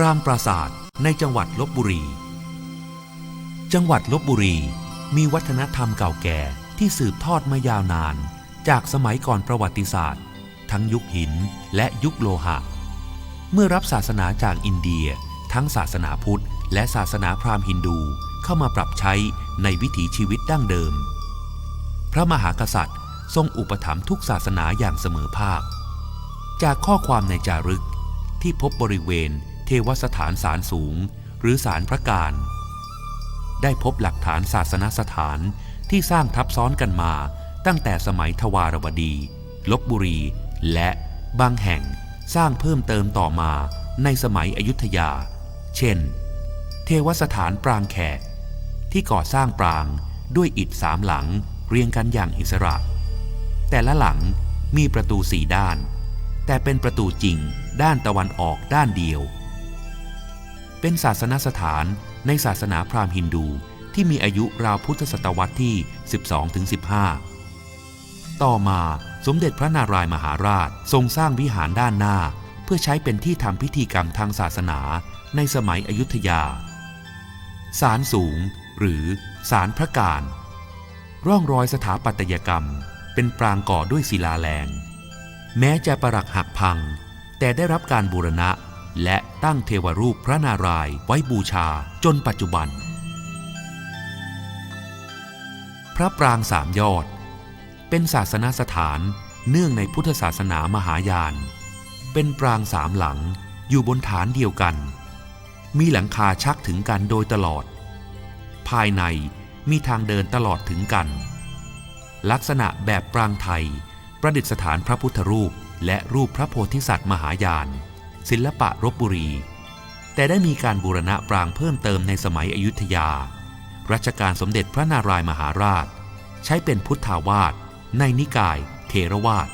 ปรางปราศาสาทในจังหวัดลบบุรี จังหวัดลบบุรีมีวัฒนธรรมเก่าแก่ที่สืบทอดมายาวนาน จากสมัยก่อนประวัติศาสตร์ ทั้งยุคหินและยุคโลหะ เมื่อรับศาสนาจากอินเดีย ทั้งศาสนาพุทธ และศาสนาพราหมณ์ฮินดูเข้ามาปรับใช้ในวิถีชีวิตดั้งเดิม พระมหากษัตริย์ ทรงอุปถัมภ์ทุกศาสนาอย่างเสมอภาค จากข้อความในจารึกที่พบบริเวณ เทวสถานสารสูง หรือสารพระการ ได้พบหลักฐานศาสนสถานที่สร้างทับซ้อนกันมาตั้งแต่สมัยทวารวดี ลบบุรี และบางแห่งสร้างเพิ่มเติมต่อมาในสมัยอยุธยา เช่น เทวสถานปรางแขก ที่ก่อสร้างปรางด้วยอิฐสามหลังเรียงกันอย่างอิสระ แต่ละหลังมีประตูสี่ด้าน แต่เป็นประตูจริงด้านตะวันออกด้านเดียว เป็นศาสนสถานในศาสนาพราหมณ์ฮินดูที่มีอายุราวพุทธศตวรรษที่ 12-15 ต่อมาสมเด็จพระนารายมหาราชทรงสร้างวิหารด้านหน้า เพื่อใช้เป็นที่ทำพิธีกรรมทางศาสนาในสมัยอยุธยา ศาลสูง หรือศาลพระการ ร่องรอยสถาปัตยกรรม เป็นปรางก่อด้วยศิลาแรง แม้จะประหักหักพัง แต่ได้รับการบูรณะ และตั้งเทวรูปพระนารายณ์ไว้บูชาจนปัจจุบัน พระปรางสามยอด เป็นศาสนสถานเนื่องในพุทธศาสนามหายาน เป็นปรางสามหลังอยู่บนฐานเดียวกัน มีหลังคาชักถึงกันโดยตลอด ภายในมีทางเดินตลอดถึงกัน ลักษณะแบบปรางไทย ประดิษฐานพระพุทธรูปและรูปพระโพธิสัตว์มหายาน ศิลปะรบบุรี แต่ได้มีการบูรณะปรางเพิ่มเติมในสมัยอยุธยา รัชกาลสมเด็จพระนารายมหาราช ใช้เป็นพุทธาวาสในนิกายเทรวาส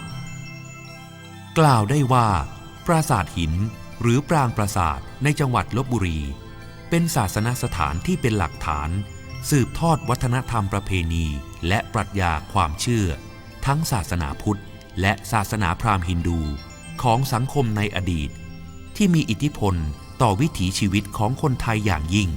กล่าวได้ว่า ปราสาทหินหรือปรางปราสาทในจังหวัดลบบุรี เป็นศาสนสถานที่เป็นหลักฐาน สืบทอดวัฒนธรรมประเพณี และปรัชญาความเชื่อ ทั้งศาสนาพุทธ และศาสนาพราหมณ์ฮินดู ของสังคมในอดีต ที่มีอิทธิพลต่อวิถีชีวิตของคนไทยอย่างยิ่ง